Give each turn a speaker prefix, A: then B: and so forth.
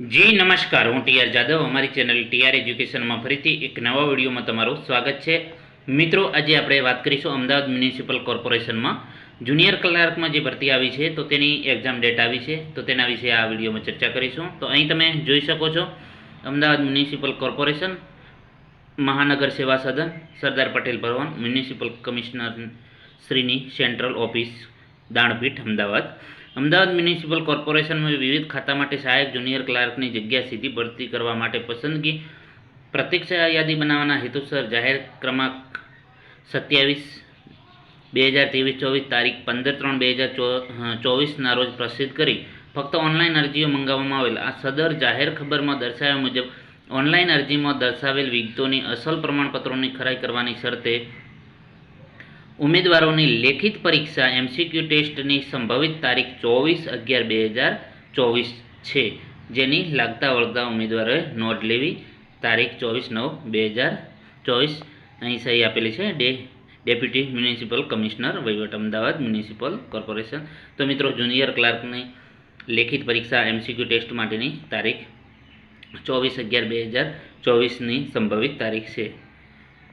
A: જી, નમસ્કાર. હું ટીઆર જાદવ. અમારી ચેનલ ટીઆર એજ્યુકેશનમાં ફરીથી એક નવા વિડીયોમાં તમારું સ્વાગત છે. મિત્રો, આજે આપણે વાત કરીશું અમદાવાદ મ્યુનિસિપલ કોર્પોરેશનમાં. જુનિયર ક્લાર્કમાં જે ભરતી આવી છે, તો તેની એક્ઝામ ડેટ આવી છે, તો તેના વિશે આ વિડીયોમાં ચર્ચા કરીશું. તો અહીં તમે જોઈ શકો છો, અમદાવાદ મ્યુનિસિપલ કોર્પોરેશન, મહાનગર સેવા સદન, સરદાર પટેલ ભવન, municipal commissioner શ્રીની central office, Danapith, Ahmedabad. Ahmedabad municipal કોર્પોરેશનમાં વિવિધ ખાતા માટે સહાયક જુનિયર ક્લાર્કની જગ્યા સીધી ભરતી કરવા માટે પસંદગી પ્રતીક્ષા યાદી બનાવવાના હેતુસર જાહેર ક્રમાંક સત્યાવીસ બે હજાર ત્રેવીસ, ચોવીસ તારીખ પંદર ત્રણ બે હજાર ચોવીસના રોજ પ્રસિદ્ધ કરી ફક્ત ઓનલાઈન અરજીઓ મંગાવવામાં આવેલ. આ સદર જાહેર ખબરમાં દર્શાવ્યા મુજબ ઓનલાઈન અરજીમાં દર્શાવેલ વિગતોની અસલ પ્રમાણપત્રોની ખરાઈ કરવાની શરતે ઉમેદવારોની લેખિત પરીક્ષા એમસીક્યુ ટેસ્ટની સંભવિત તારીખ ચોવીસ અગિયાર બે હજાર ચોવીસ છે. જેની લાગતા વળગતા ઉમેદવારોએ નોંધ લેવી. તારીખ ચોવીસ નવ બે હજાર ચોવીસ. અહીં સહી આપેલી છે ડે, ડેપ્યુટી મ્યુનિસિપલ કમિશનર વહીવટ અમદાવાદ મ્યુનિસિપલ કોર્પોરેશન. તો મિત્રો, જુનિયર ક્લાર્કની લેખિત પરીક્ષા એમસીક્યુ ટેસ્ટ માટેની તારીખ ચોવીસ અગિયાર બે હજાર ચોવીસની સંભવિત તારીખ છે.